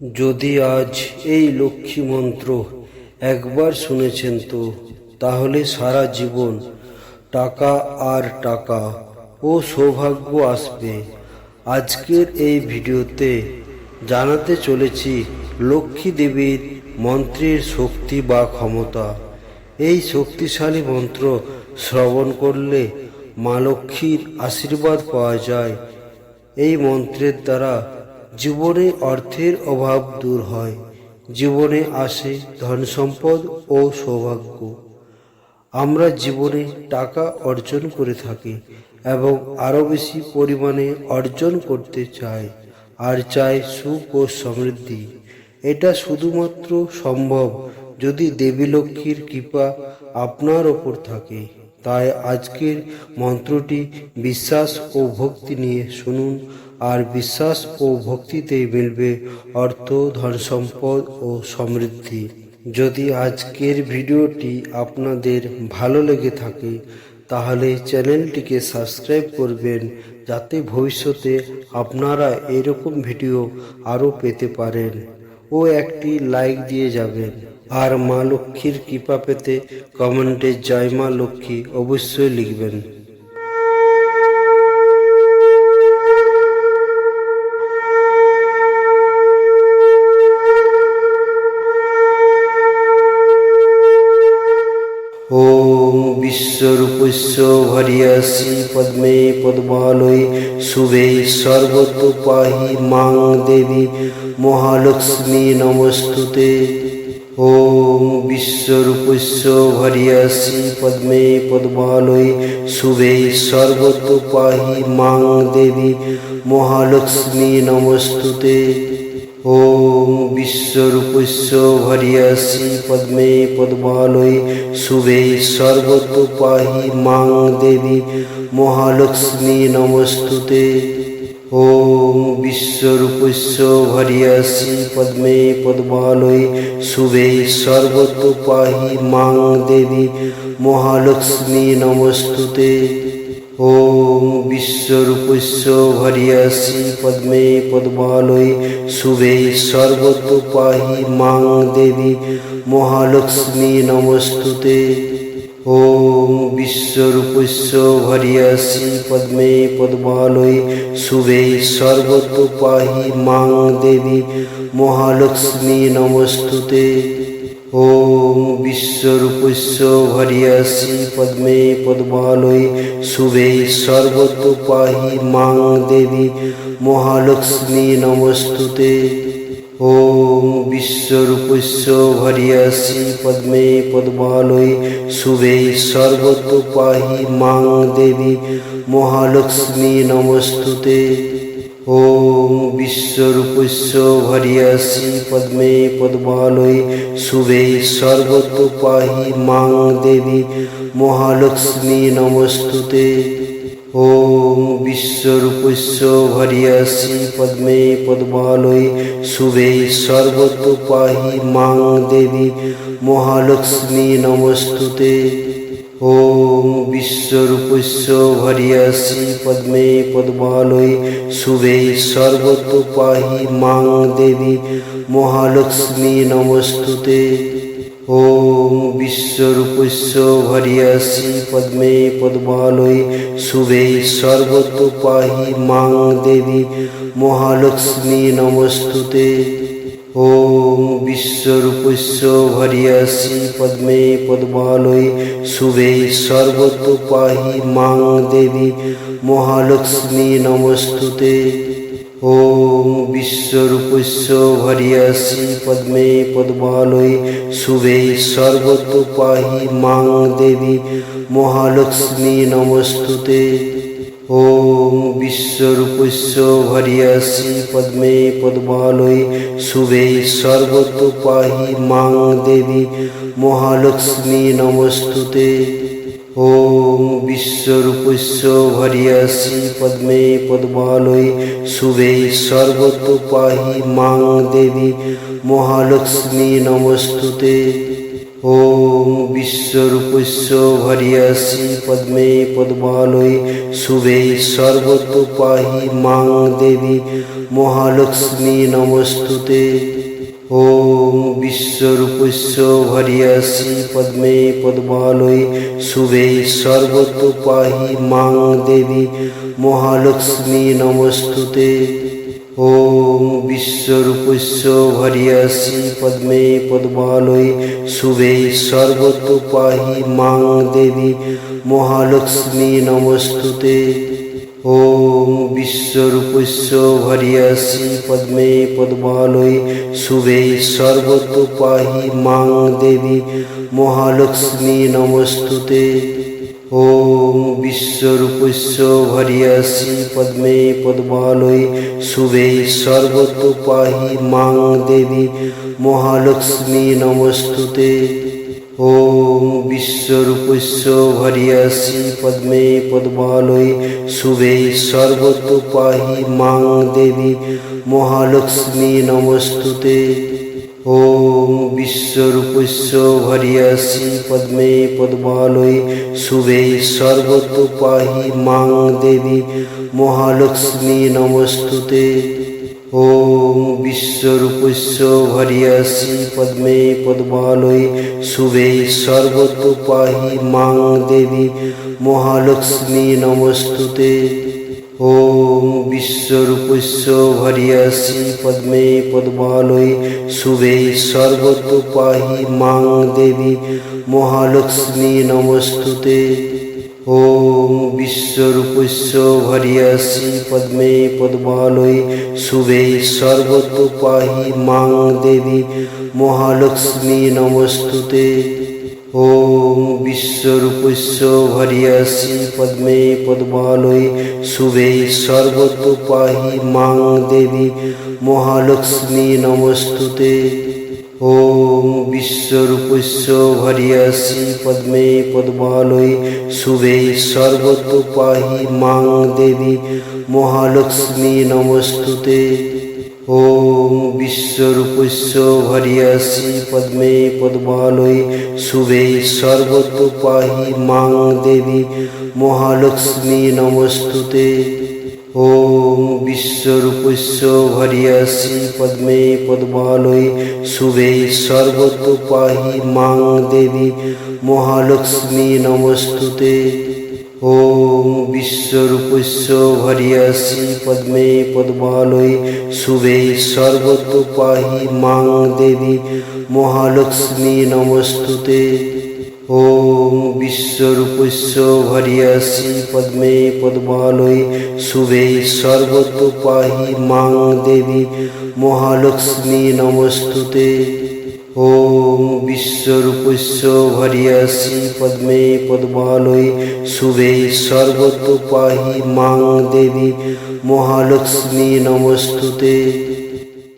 যদি আজ এই লক্ষ্মী মন্ত্র একবার শুনেছেন তো, তাহলে সারা জীবন টাকা আর টাকা ও সৌভাগ্য আসবে। আজকের এই ভিডিওতে জানাতে চলেছি লক্ষ্মী দেবীর মন্ত্রের শক্তি বা ক্ষমতা। এই শক্তিশালী মন্ত্র শ্রবণ করলে মা লক্ষ্মীর আশীর্বাদ পাওয়া যায়। এই মন্ত্রের দ্বারা জীবনে অর্থের অভাব দূর হয়। জীবনে আসে ধন সম্পদ ও সৌভাগ্য। আমরা জীবনে টাকা অর্জন করে থাকি এবং আরও বেশি পরিমাণে অর্জন করতে চাই আর চাই সুখ ও সমৃদ্ধি। এটা শুধুমাত্র সম্ভব যদি দেবী লক্ষ্মীর কৃপা আপনার ওপর থাকে। তাই আজকের মন্ত্রটি বিশ্বাস ও ভক্তি নিয়ে শুনুন। আর বিশ্বাস ও ভক্তিতেই মিলবে অর্থ ধন সম্পদ ও সমৃদ্ধি। যদি আজকের ভিডিওটি আপনাদের ভালো লেগে থাকে, তাহলে চ্যানেলটিকে সাবস্ক্রাইব করবেন, যাতে ভবিষ্যতে আপনারা এরকম ভিডিও আরও পেতে পারেন ও একটি লাইক দিয়ে যাবেন। আর মা লক্ষ্মীর কৃপা পেতে কমেন্টে জয় মা লক্ষ্মী অবশ্যই লিখবেন। ওম বিশ্বরূপস্য হরিয়াসি পদ্মে পদ্মালয় শুভে সর্বত পাহি মাং দেবী মহালক্ষ্মী নমস্তুতে ওম বিশ্বরূপস্য হরিয়াসি পদ্মে পদ্মালয় শুভে সর্বত পাহি মাং দেবী মহালক্ষ্মী নমস্তুতে ওম বিশ্বরূপস্য হরিয়াসি পদ্মে পদ্মালয়ে শুভে সর্বত পাহি মাং দেবী মহালক্ষ্মী নমস্তুতে ওম বিশ্বরূপস্য হরিয়াসি পদ্মে পদ্মালয়ে শুভে সর্বত পাহি মাং দেবী মহালক্ষ্মী নমস্তুতে ওম বিশ্বরূপস্য হরিয়াসি পদ্মে পদ্মালয়ে শুভে সর্বত পাহি মাং দেবী মহালক্ষ্মী নমস্তুতে। ওম বিশ্বরূপস্য ভরিয়াসি পদ্মে পদ্মালয়ে শুভে সর্বত পাহি মাং দেবী মহালক্ষ্মী নমস্তুতে। ॐ विश्वरूपस्य हरियसि पद्मे पद्मालये शुभे सर्वतो पाहि मां देवी महालक्ष्मी नमस्तुते ॐ विश्वरूपस्य हरियसि पद्मे पद्मालये शुभे सर्वतो पाहि मां देवी महालक्ष्मी नमस्तुते ওম বিশ্বরূপস্য ভরিয়াসি পদ্মে পদ্মালয়ে শুভে সর্বত পাহি মাং দেবী মহালক্ষ্মী নমস্তুতে ওম বিশ্বরূপস্য ভরিয়াসি পদ্মে পদ্মালয়ে শুভে সর্বত পাহি মাং দেবী মহালক্ষ্মী নমস্তুতে ওম বিশ্বরূপস্য হরিয়াসি পদ্মে পদ্মালয় শুভে সর্বত পাহি মাং দেবী মহালক্ষ্মী নমস্তুতে ওম বিশ্বরূপস্য হরিয়াসি পদ্মে পদ্মালয় শুভে সর্বত পাহি মাং দেবী মহালক্ষ্মী নমস্তুতে ওম বিশ্বরূপস্য হরিয়াসি পদ্মে পদ্মালয়ে শুভে সর্বত পাহি দেবী মহালক্ষ্মী নমস্তুতে ওম বিশ্বরূপস্য হরিয়াসি পদ্মে পদ্মালয়ে শুভে সর্বত পাহি দেবী মহালক্ষ্মী নমস্তুতে ওম বিশ্বরূপস্য হরিয়াসি পদ্মে পদ্মালয় শুভে সর্বত পাহি মাং দেবী মহালক্ষ্মী নমস্তুতে ওম বিশ্বরূপস্য হরিয়াসি পদ্মে পদ্মালয় শুভে সর্বত পাহি মাং দেবী মহালক্ষ্মী নমস্তুতে ওম বিশ্বরূপস্য হরিয়াসি পদ্মে পদ্মালয়ে শুভে সর্বত পাহি মাং দেবী মহালক্ষ্মী নমস্তুতে ওম বিশ্বরূপস্য হরিয়াসি পদ্মে পদ্মালয়ে শুভে সর্বত পাহি মাং দেবী মহালক্ষ্মী নমস্তুতে ওম বিশ্বরূপস্য হরিয়াসি পদ্মে পদ্মালয়ে শুভে সর্বত পাহি মাং দেবী মহালক্ষ্মী নমস্তুতে ওম বিশ্বরূপস্য হরিয়াসি পদ্মে পদ্মালয়ে শুভে সর্বত পাহি মাং দেবী মহালক্ষ্মী নমস্তুতে ওম বিশ্বরূপস্য ভরিয়াসি পদ্মে পদ্মালয়ে শুভে সর্বত পাহি মাং দেবী মহালক্ষ্মী নমস্তুতে ওম বিশ্বরূপস্য ভরিয়াসি পদ্মে পদ্মালয়ে শুভে সর্বত পাহি মাং দেবী মহালক্ষ্মী নমস্তুতে ॐ विश्वरूपस्य भर्यासि पद्मे पद्मालये शुभे सर्वतो पाहि माँ देवी महालक्ष्मी नमस्तु ते ॐ विश्वरूपस्य भर्यासि पद्मे पद्मालये शुभे सर्वतो पाहि माँ देवी महालक्ष्मी नमस्तु ते ॐ विश्वरूपस्य রূপস্য হরিয়াসি পদ্মে পদ্মালয় শুভে সর্বত পাহি মাং দেবী মহালক্ষ্মী নমস্তুতে। ওম বিশ্বরূপস্য হরিয়াসি পদ্মে পদ্মালয় শুভে সর্বত পাহি মাং দেবী মহালক্ষ্মী নমস্তুতে। ওম বিশ্বরূপস্য হরিয়াসি পদ্মে পদ্মালয়ে শুভে সর্বত পাহি মাং দেবী মহালক্ষ্মী নমস্তুতে ওম বিশ্বরূপস্য হরিয়াসি পদ্মে পদ্মালয়ে শুভে সর্বত পাহি মাং দেবী মহালক্ষ্মী নমস্তুতে ওম বিশ্বরূপস্য হরিয়াসি পদ্মে পদ্মালয়ে শুভে সর্বত পাহি মাং দেবী মহালক্ষ্মী নমস্তুতে ওম বিশ্বরূপস্য হরিয়াসি পদ্মে পদ্মালয়ে শুভে সর্বত পাহি মাং দেবী মহালক্ষ্মী নমস্তুতে ওম বিশ্বরূপস্য হরিয়াসি পদ্মে পদ্মালয়ে শুভে সর্বত্র পাহি মাং দেবী মহালক্ষ্মী নমস্তুতে ওম বিশ্বরূপস্য হরিয়াসি পদ্মে পদ্মালয়ে শুভে সর্বত্র পাহি মাং দেবী মহালক্ষ্মী নমস্তুতে ওম বিশ্বরূপস্য ভরিয়াসি পদ্মে পদ্মালয়ে শুভে সর্বত পাহি মাং দেবী মহালক্ষ্মী নমস্তুতে